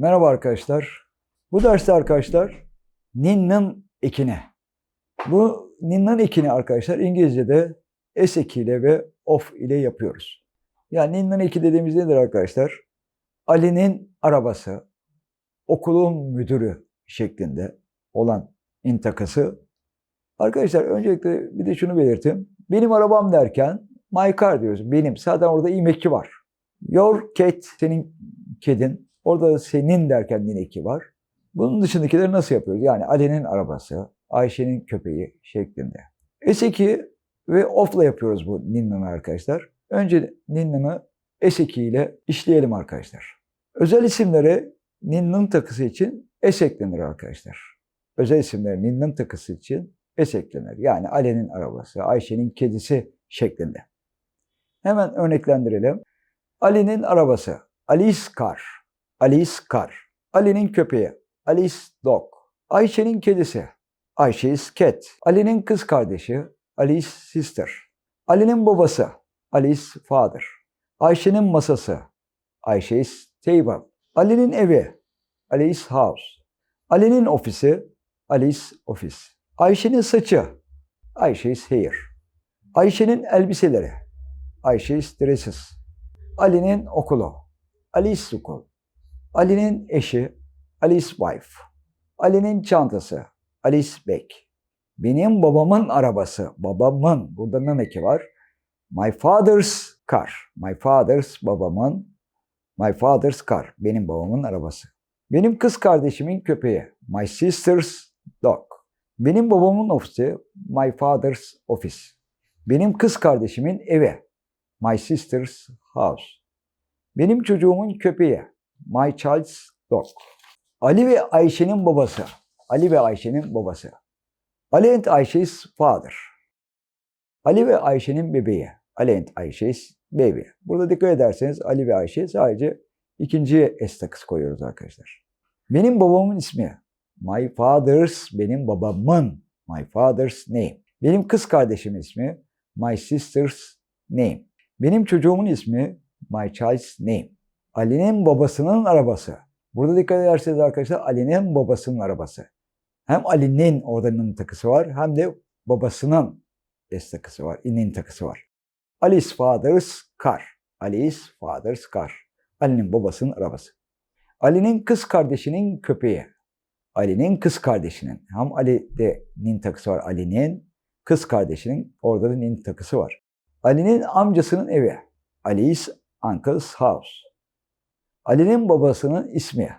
Merhaba arkadaşlar. Bu derste arkadaşlar nin'nin ekini. Bu nin'nin ekini arkadaşlar İngilizce'de s ekiyle ve of ile yapıyoruz. Yani nin'nin eki dediğimiz nedir arkadaşlar? Ali'nin arabası, okulun müdürü şeklinde olan in takısı. Arkadaşlar öncelikle bir de şunu belirteyim. Benim arabam derken my car diyoruz. Benim. Zaten orada imeki var. Your cat, senin kedin. Orada da senin derken yine iki var. Bunun dışındakileri nasıl yapıyoruz? Yani Ali'nin arabası, Ayşe'nin köpeği şeklinde. S2 ve off'la yapıyoruz bu Ninna'nı arkadaşlar. Önce Ninna'nı S2 ile işleyelim arkadaşlar. Özel isimlere Ninna'nın takısı için S eklenir arkadaşlar. Özel isimlere Ninna'nın takısı için S eklenir. Yani Ali'nin arabası, Ayşe'nin kedisi şeklinde. Hemen örneklendirelim. Ali'nin arabası, Alice car, Alice car. Ali'nin köpeği, Alice dog. Ayşe'nin kedisi, Ayşe's cat. Ali'nin kız kardeşi, Alice sister. Ali'nin babası, Alice father. Ayşe'nin masası, Ayşe's table. Ali'nin evi, Alice house. Ali'nin ofisi, Alice office. Ayşe'nin saçı, Ayşe's hair. Ayşe'nin elbiseleri, Ayşe's dresses. Ali'nin okulu, Alice school. Ali'nin eşi, Alice wife. Ali'nin çantası, Alice bag. Benim babamın arabası, babamın, burada ne eki var? My father's car. My father's babamın, my father's car. Benim babamın arabası. Benim kız kardeşimin köpeği, my sister's dog. Benim babamın ofisi, my father's office. Benim kız kardeşimin evi, my sister's house. Benim çocuğumun köpeği, my child's dog. Ali ve Ayşe'nin babası, Ali ve Ayşe'nin babası. Ali and Ayşe's father. Ali ve Ayşe'nin bebeği, Ali and Ayşe's baby. Burada dikkat ederseniz Ali ve Ayşe sadece ikinciye S takısı koyuyoruz arkadaşlar. Benim babamın ismi, my father's, benim babamın, my father's name. Benim kız kardeşimin ismi, my sister's name. Benim çocuğumun ismi, my child's name. Ali'nin babasının arabası. Burada dikkat ederseniz arkadaşlar Ali'nin babasının arabası. Hem Ali'nin oradanın takısı var hem de babasının S takısı var, inin takısı var. Ali's father's car. Ali's father's car. Ali'nin babasının arabası. Ali'nin kız kardeşinin köpeği. Ali'nin kız kardeşinin. Hem Ali'de nin takısı var Ali'nin. Kız kardeşinin orada da nin takısı var. Ali'nin amcasının evi. Ali's uncle's house. Ali'nin babasının ismi.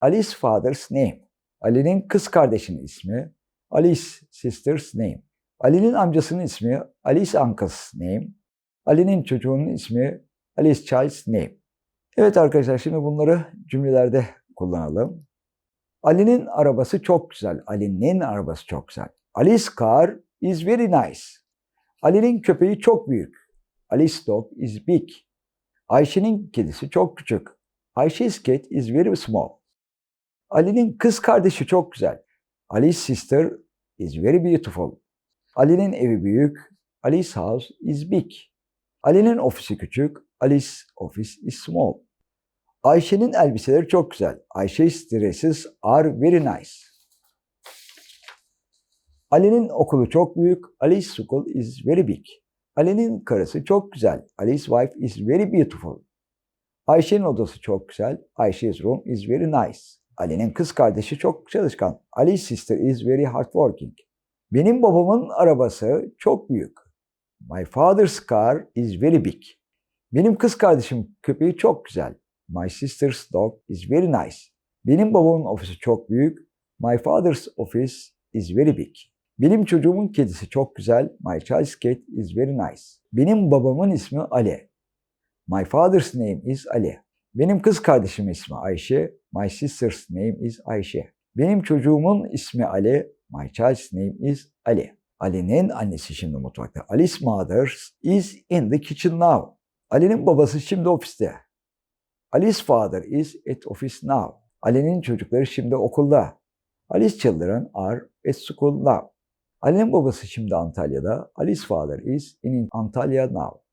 Ali's father's name. Ali'nin kız kardeşinin ismi. Ali's sister's name. Ali'nin amcasının ismi. Ali's uncle's name. Ali'nin çocuğunun ismi. Ali's child's name. Evet arkadaşlar şimdi bunları cümlelerde kullanalım. Ali'nin arabası çok güzel. Ali'nin arabası çok güzel. Ali's car is very nice. Ali'nin köpeği çok büyük. Ali's dog is big. Ayşe'nin kedisi çok küçük. Ayşe's cat is very small. Ali'nin kız kardeşi çok güzel. Ali's sister is very beautiful. Ali'nin evi büyük. Ali's house is big. Ali'nin ofisi küçük. Ali's office is small. Ayşe'nin elbiseleri çok güzel. Ayşe's dresses are very nice. Ali'nin okulu çok büyük. Ali's school is very big. Ali'nin karısı çok güzel. Ali's wife is very beautiful. Ayşe'nin odası çok güzel. Ayşe's room is very nice. Ali'nin kız kardeşi çok çalışkan. Ali's sister is very hardworking. Benim babamın arabası çok büyük. My father's car is very big. Benim kız kardeşim köpeği çok güzel. My sister's dog is very nice. Benim babamın ofisi çok büyük. My father's office is very big. Benim çocuğumun kedisi çok güzel. My child's cat is very nice. Benim babamın ismi Ali. My father's name is Ali. Benim kız kardeşimin ismi Ayşe. My sister's name is Ayşe. Benim çocuğumun ismi Ali. My child's name is Ali. Ali'nin annesi şimdi mutfakta. Ali's mother is in the kitchen now. Ali'nin babası şimdi ofiste. Ali's father is at office now. Ali'nin çocukları şimdi okulda. Ali's children are at school now. Ali'nin babası şimdi Antalya'da. Ali's father is in Antalya now.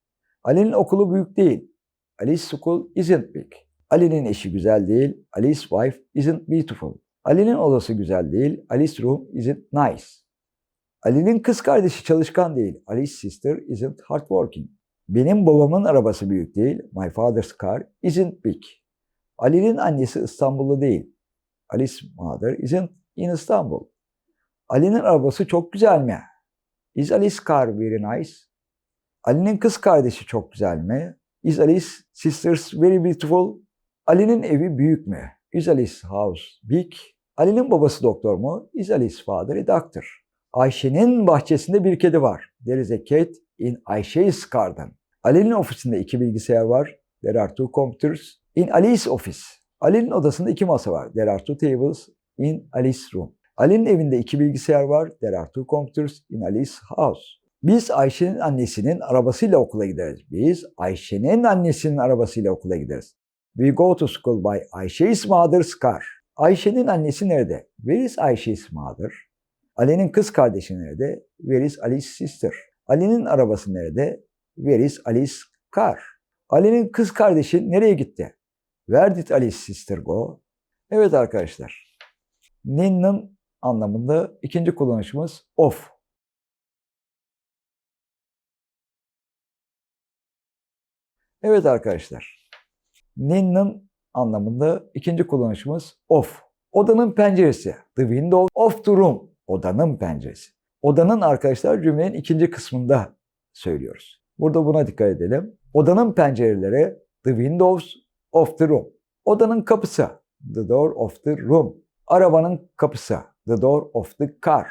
Ali'nin okulu büyük değil. Ali's school isn't big. Ali'nin eşi güzel değil. Ali's wife isn't beautiful. Ali'nin odası güzel değil. Ali's room isn't nice. Ali'nin kız kardeşi çalışkan değil. Ali's sister isn't hardworking. Benim babamın arabası büyük değil. My father's car isn't big. Ali'nin annesi İstanbullu değil. Ali's mother isn't in Istanbul. Ali'nin arabası çok güzel mi? Is Ali's car very nice? Ali'nin kız kardeşi çok güzel mi? Is Ali's sisters very beautiful? Ali'nin evi büyük mü? Is Ali's house big? Ali'nin babası doktor mu? Is Ali's father a doctor? Ayşe'nin bahçesinde bir kedi var. There is a cat in Ayşe's garden. Ali'nin ofisinde iki bilgisayar var. There are two computers in Ali's office. Ali'nin odasında iki masa var. There are two tables in Ali's room. Ali'nin evinde iki bilgisayar var. There are two computers in Ali's house. Biz Ayşe'nin annesinin arabasıyla okula gideriz. Biz Ayşe'nin annesinin arabasıyla okula gideriz. We go to school by Ayşe's mother's car. Ayşe'nin annesi nerede? Where is Ayşe's mother? Ali'nin kız kardeşi nerede? Where is Ali's sister? Ali'nin arabası nerede? Where is Ali's car? Ali'nin kız kardeşi nereye gitti? Where did Ali's sister go? Evet arkadaşlar. Nin'in anlamında ikinci kullanışımız of. Evet arkadaşlar. Nin'in anlamında ikinci kullanışımız of. Odanın penceresi. The window of the room. Odanın penceresi. Odanın arkadaşlar cümlenin ikinci kısmında söylüyoruz. Burada buna dikkat edelim. Odanın pencereleri the windows of the room. Odanın kapısı the door of the room. Arabanın kapısı the door of the car.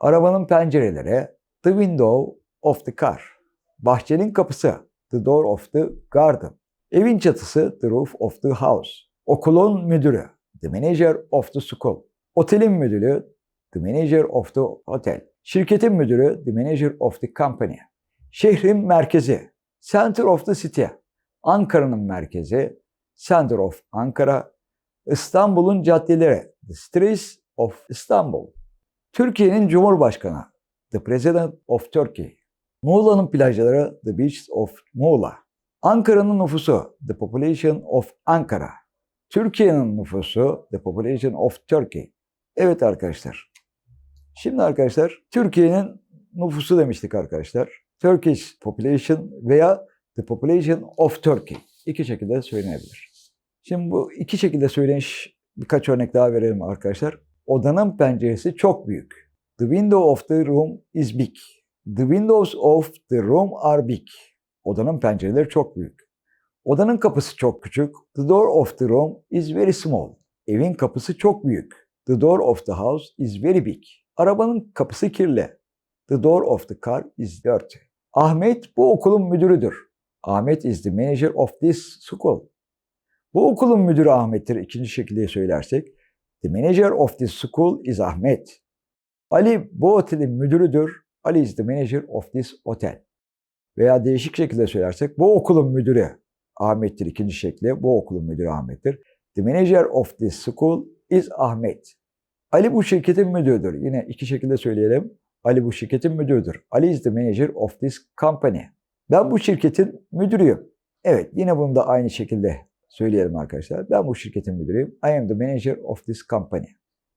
Arabanın pencereleri the window of the car. Bahçenin kapısı the door of the garden. Evin çatısı the roof of the house. Okulun müdürü the manager of the school. Otelin müdürü the manager of the hotel. Şirketin müdürü the manager of the company. Şehrin merkezi center of the city. Ankara'nın merkezi center of Ankara. İstanbul'un caddeleri the streets of Istanbul. Türkiye'nin Cumhurbaşkanı the president of Turkey. Muğla'nın plajları the beaches of Muğla. Ankara'nın nüfusu the population of Ankara. Türkiye'nin nüfusu the population of Turkey. Evet arkadaşlar. Şimdi arkadaşlar Türkiye'nin nüfusu demiştik arkadaşlar. Turkish population veya the population of Turkey. İki şekilde söylenebilir. Şimdi bu iki şekilde söyleniş birkaç örnek daha verelim arkadaşlar. Odanın penceresi çok büyük. The window of the room is big. The windows of the room are big. Odanın pencereleri çok büyük. Odanın kapısı çok küçük. The door of the room is very small. Evin kapısı çok büyük. The door of the house is very big. Arabanın kapısı kirli. The door of the car is dirty. Ahmet bu okulun müdürüdür. Ahmet is the manager of this school. Bu okulun müdürü Ahmet'tir ikinci şekilde söylersek. The manager of this school is Ahmet. Ali bu otelin müdürüdür. Ali is the manager of this hotel. Veya değişik şekilde söylersek bu okulun müdürü Ahmet'tir ikinci şekli. Bu okulun müdürü Ahmet'tir. The manager of this school is Ahmet. Ali bu şirketin müdürüdür. Yine iki şekilde söyleyelim. Ali bu şirketin müdürüdür. Ali is the manager of this company. Ben bu şirketin müdürüyüm. Evet yine bunu da aynı şekilde söyleyelim arkadaşlar. Ben bu şirketin müdürüyüm. I am the manager of this company.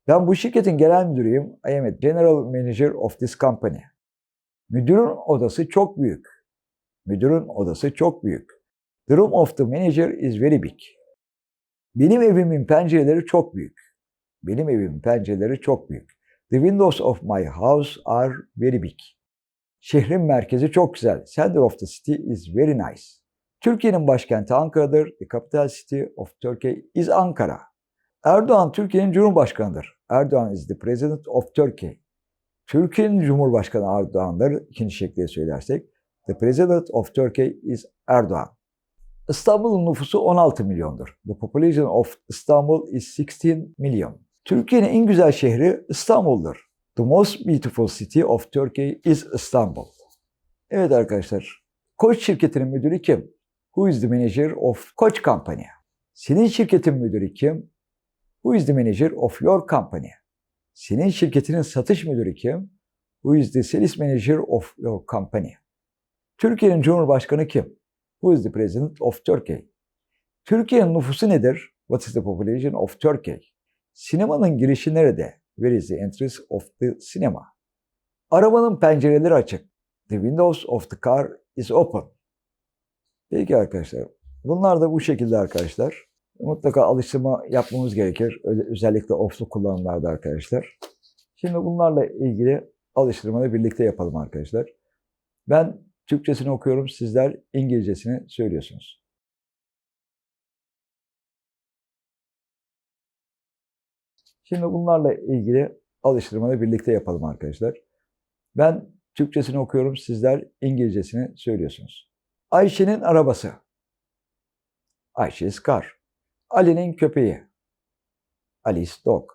Ben bu şirketin genel müdürüyüm. I am a general manager of this company. Müdürün odası çok büyük. Müdürün odası çok büyük. The room of the manager is very big. Benim evimin pencereleri çok büyük. Benim evimin pencereleri çok büyük. The windows of my house are very big. Şehrin merkezi çok güzel. Center of the city is very nice. Türkiye'nin başkenti Ankara'dır. The capital city of Turkey is Ankara. Erdoğan Türkiye'nin cumhurbaşkanıdır. Erdoğan is the president of Turkey. Türkiye'nin cumhurbaşkanı Erdoğan'dır. İkinci şekilde söylersek. The president of Turkey is Erdoğan. İstanbul'un nüfusu 16 milyondur. The population of Istanbul is 16 milyon. Türkiye'nin en güzel şehri İstanbul'dur. The most beautiful city of Turkey is Istanbul. Evet arkadaşlar, Koç şirketinin müdürü kim? Who is the manager of Koç Company? Senin şirketin müdürü kim? Who is the manager of your company? Senin şirketinin satış müdürü kim? Who is the sales manager of your company? Türkiye'nin cumhurbaşkanı kim? Who is the president of Turkey? Türkiye'nin nüfusu nedir? What is the population of Turkey? Sinemanın girişi nerede? Where is the entrance of the cinema? Arabanın pencereleri açık. The windows of the car is open. Peki arkadaşlar. Bunlar da bu şekilde arkadaşlar. Mutlaka alıştırma yapmamız gerekir. Özellikle oflu kullanımlarda arkadaşlar. Şimdi bunlarla ilgili alıştırmayı birlikte yapalım arkadaşlar. Ben Türkçesini okuyorum, sizler İngilizcesini söylüyorsunuz. Şimdi bunlarla ilgili alıştırmayı birlikte yapalım arkadaşlar. Ben Türkçesini okuyorum, sizler İngilizcesini söylüyorsunuz. Ayşe'nin arabası. Ayşe's car. Ali'nin köpeği. Ali's dog.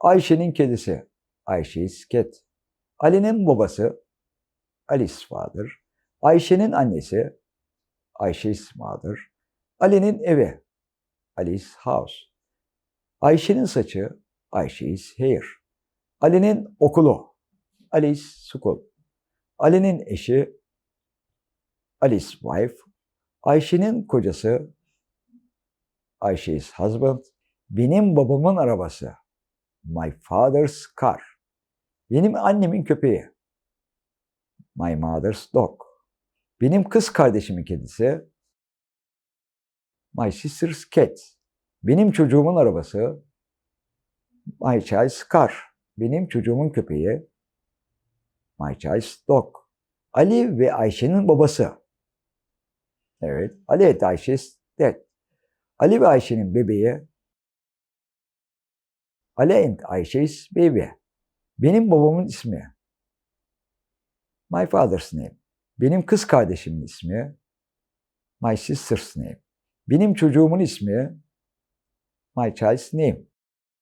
Ayşe'nin kedisi. Ayşe's cat. Ali'nin babası. Ali's father. Ayşe'nin annesi. Ayşe's mother. Ali'nin evi. Ali's house. Ayşe'nin saçı. Ayşe's hair. Ali'nin okulu. Ali's school. Ali'nin eşi. Ali's wife. Ayşe'nin kocası. Ayşe's husband. Benim babamın arabası. My father's car. Benim annemin köpeği. My mother's dog. Benim kız kardeşimin kedisi. My sister's cat. Benim çocuğumun arabası. My child's car. Benim çocuğumun köpeği. My child's dog. Ali ve Ayşe'nin babası. Evet. Ali et Ayşe's dad. Ali ve Ayşe'nin bebeği. Ali and Ayşe's baby. Benim babamın ismi. My father's name. Benim kız kardeşimin ismi. My sister's name. Benim çocuğumun ismi. My child's name.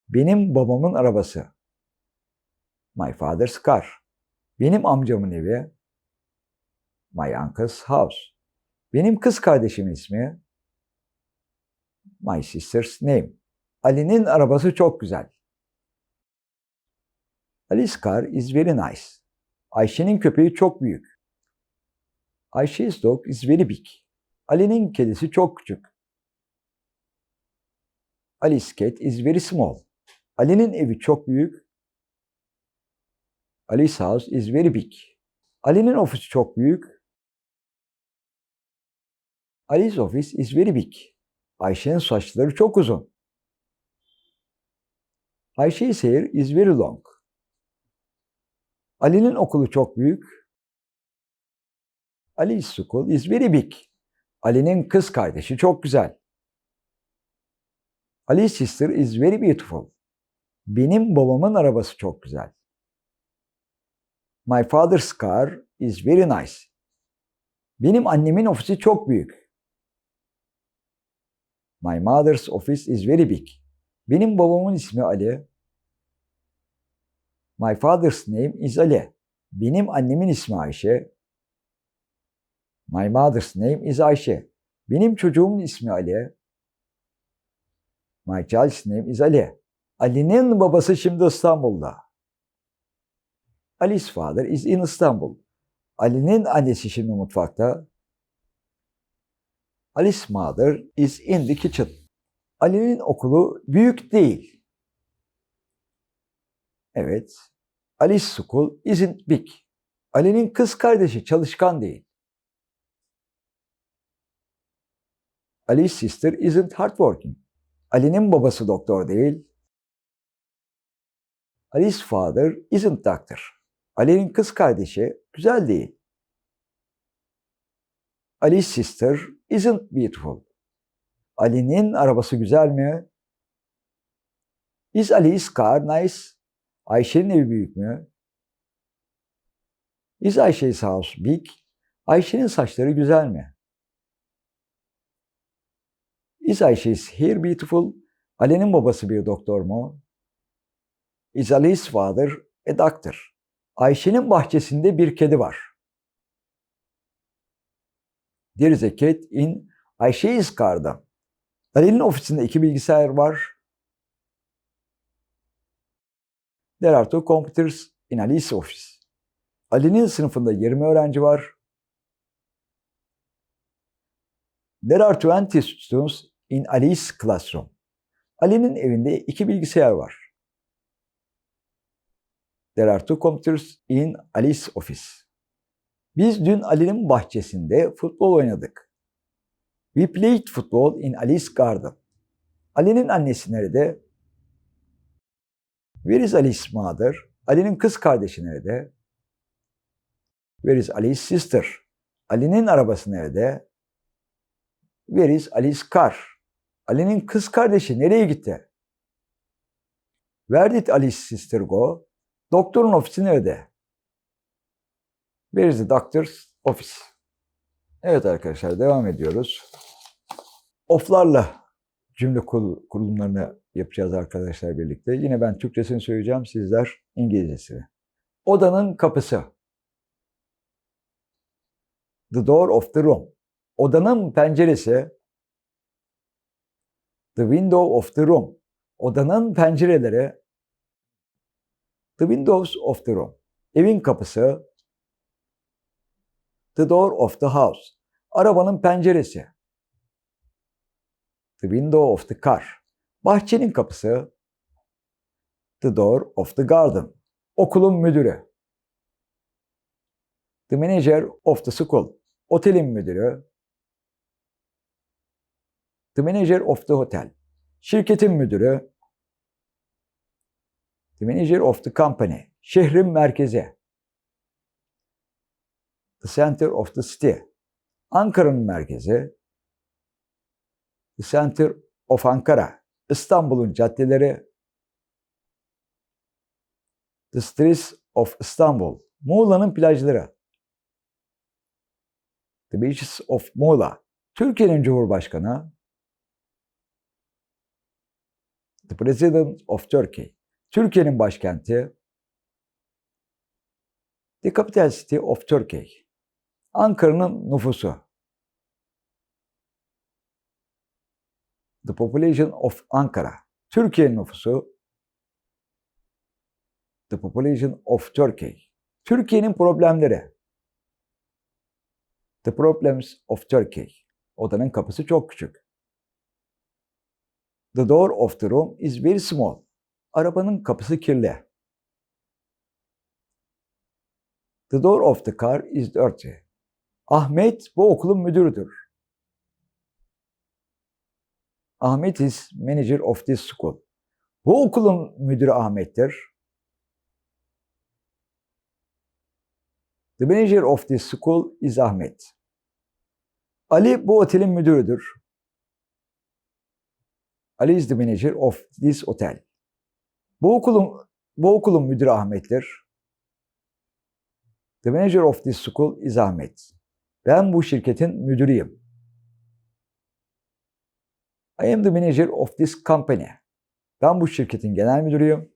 Benim babamın arabası. My father's car. Benim amcamın evi. My uncle's house. Benim kız kardeşimin ismi. My sister's name. Ali'nin arabası çok güzel. Ali's car is very nice. Ayşe'nin köpeği çok büyük. Ayşe's dog is very big. Ali'nin kedisi çok küçük. Ali's cat is very small. Ali'nin evi çok büyük. Ali's house is very big. Ali'nin ofisi çok büyük. Ali's office is very big. Ayşe'nin saçları çok uzun. Ayşe's hair is very long. Ali'nin okulu çok büyük. Ali's school is very big. Ali'nin kız kardeşi çok güzel. Ali's sister is very beautiful. Benim babamın arabası çok güzel. My father's car is very nice. Benim annemin ofisi çok büyük. My mother's office is very big. Benim babamın ismi Ali. My father's name is Ali. Benim annemin ismi Ayşe. My mother's name is Ayşe. Benim çocuğumun ismi Ali. My child's name is Ali. Ali'nin babası şimdi İstanbul'da. Ali's father is in Istanbul. Ali'nin annesi şimdi mutfakta. Ali's mother is in the kitchen. Ali'nin okulu büyük değil. Evet. Ali's school isn't big. Ali'nin kız kardeşi çalışkan değil. Ali's sister isn't hardworking. Ali'nin babası doktor değil. Ali's father isn't doctor. Ali'nin kız kardeşi güzel değil. Ali's sister isn't beautiful. Ali'nin arabası güzel mi? Is Ali's car nice? Ayşe'nin evi büyük mü? Is Ayşe's house big? Ayşe'nin saçları güzel mi? Is Ayşe's hair beautiful? Ali'nin babası bir doktor mu? Is Ali's father a doctor? Ayşe'nin bahçesinde bir kedi var. There is in Ayşe's garden. Ali'nin ofisinde iki bilgisayar var. There are two computers in Ali's office. Ali'nin sınıfında 20 öğrenci var. There are 20 students in Ali's classroom. Ali'nin evinde iki bilgisayar var. There are two computers in Ali's office. Biz dün Ali'nin bahçesinde futbol oynadık. We played football in Ali's garden. Ali'nin annesi nerede? Where is Ali's mother? Ali'nin kız kardeşi nerede? Where is Ali's sister? Ali'nin arabası nerede? Where is Ali's car? Ali'nin kız kardeşi nereye gitti? Where did Ali's sister go? Doktorun ofisi nerede? Where is the doctor's office? Evet arkadaşlar devam ediyoruz. Oflarla cümle kur- kurulumlarını yapacağız arkadaşlar birlikte. Yine ben Türkçesini söyleyeceğim, sizler İngilizcesini. Odanın kapısı. The door of the room. Odanın penceresi. The window of the room. Odanın pencereleri. The windows of the room. Evin kapısı. The door of the house. Arabanın penceresi. The window of the car. Bahçenin kapısı. The door of the garden. Okulun müdürü. The manager of the school. Otelin müdürü. The manager of the hotel. Şirketin müdürü. The manager of the company. Şehrin merkezi. The center of the city. Ankara'nın merkezi. The center of Ankara. İstanbul'un caddeleri. The streets of Istanbul. Muğla'nın plajları. The beaches of Muğla. Türkiye'nin Cumhurbaşkanı. The President of Turkey. Türkiye'nin başkenti. The capital city of Turkey. Ankara'nın nüfusu. The population of Ankara. Türkiye'nin nüfusu. The population of Turkey. Türkiye'nin problemleri. The problems of Turkey. Odanın kapısı çok küçük. The door of the room is very small. Arabanın kapısı kirli. The door of the car is dirty. Ahmet bu okulun müdürüdür. Ahmet is manager of this school. Bu okulun müdürü Ahmet'tir. The manager of this school is Ahmet. Ali bu otelin müdürüdür. Ali is the manager of this hotel. Bu okulun bu okulun müdürü Ahmet'tir. The manager of this school is Ahmet. Ben bu şirketin müdürüyüm. I am the manager of this company. Ben bu şirketin genel müdürüyüm.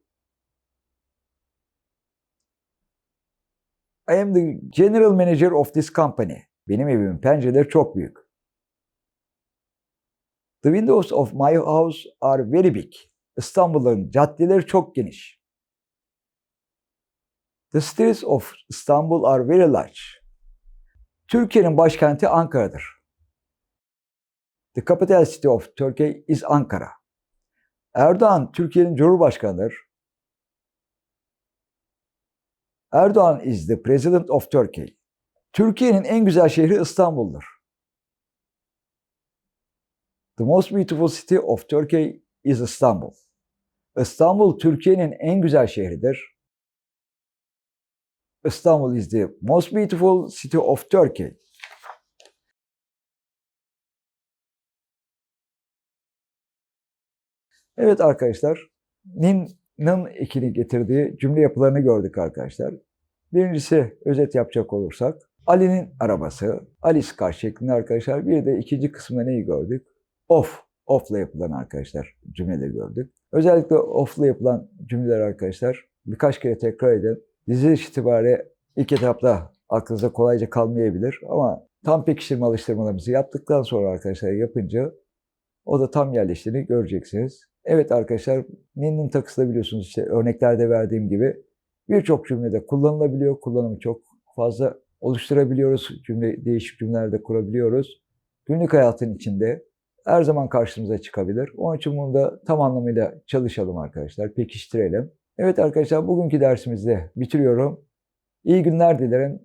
I am the general manager of this company. Benim evimin pencereleri çok büyük. The windows of my house are very big. İstanbul'un caddeleri çok geniş. The streets of Istanbul are very large. Türkiye'nin başkenti Ankara'dır. The capital city of Turkey is Ankara. Erdoğan Türkiye'nin Cumhurbaşkanıdır. Erdoğan is the president of Turkey. Türkiye'nin en güzel şehri İstanbul'dur. The most beautiful city of Turkey is Istanbul. İstanbul Türkiye'nin en güzel şehridir. Istanbul is the most beautiful city of Turkey. Evet arkadaşlar, Nin'in ekini getirdiği cümle yapılarını gördük arkadaşlar. Birincisi özet yapacak olursak, Ali'nin arabası, Alice Car şeklinde arkadaşlar. Bir de ikinci kısmında neyi gördük? Off, off'la yapılan arkadaşlar cümleleri gördük. Özellikle off'la yapılan cümleler arkadaşlar birkaç kere tekrar edin. Diziliş itibariyle ilk etapta aklınıza kolayca kalmayabilir ama tam pekiştirme alıştırmalarımızı yaptıktan sonra arkadaşlar yapınca o da tam yerleştiğini göreceksiniz. Evet arkadaşlar, Nin'in takısı da biliyorsunuz işte örneklerde verdiğim gibi birçok cümlede kullanılabiliyor. Kullanımı çok fazla oluşturabiliyoruz. Cümle, değişik cümlelerde kurabiliyoruz. Günlük hayatın içinde her zaman karşımıza çıkabilir. Onun için bunu da tam anlamıyla çalışalım arkadaşlar, pekiştirelim. Evet arkadaşlar bugünkü dersimizde bitiriyorum. İyi günler dilerim.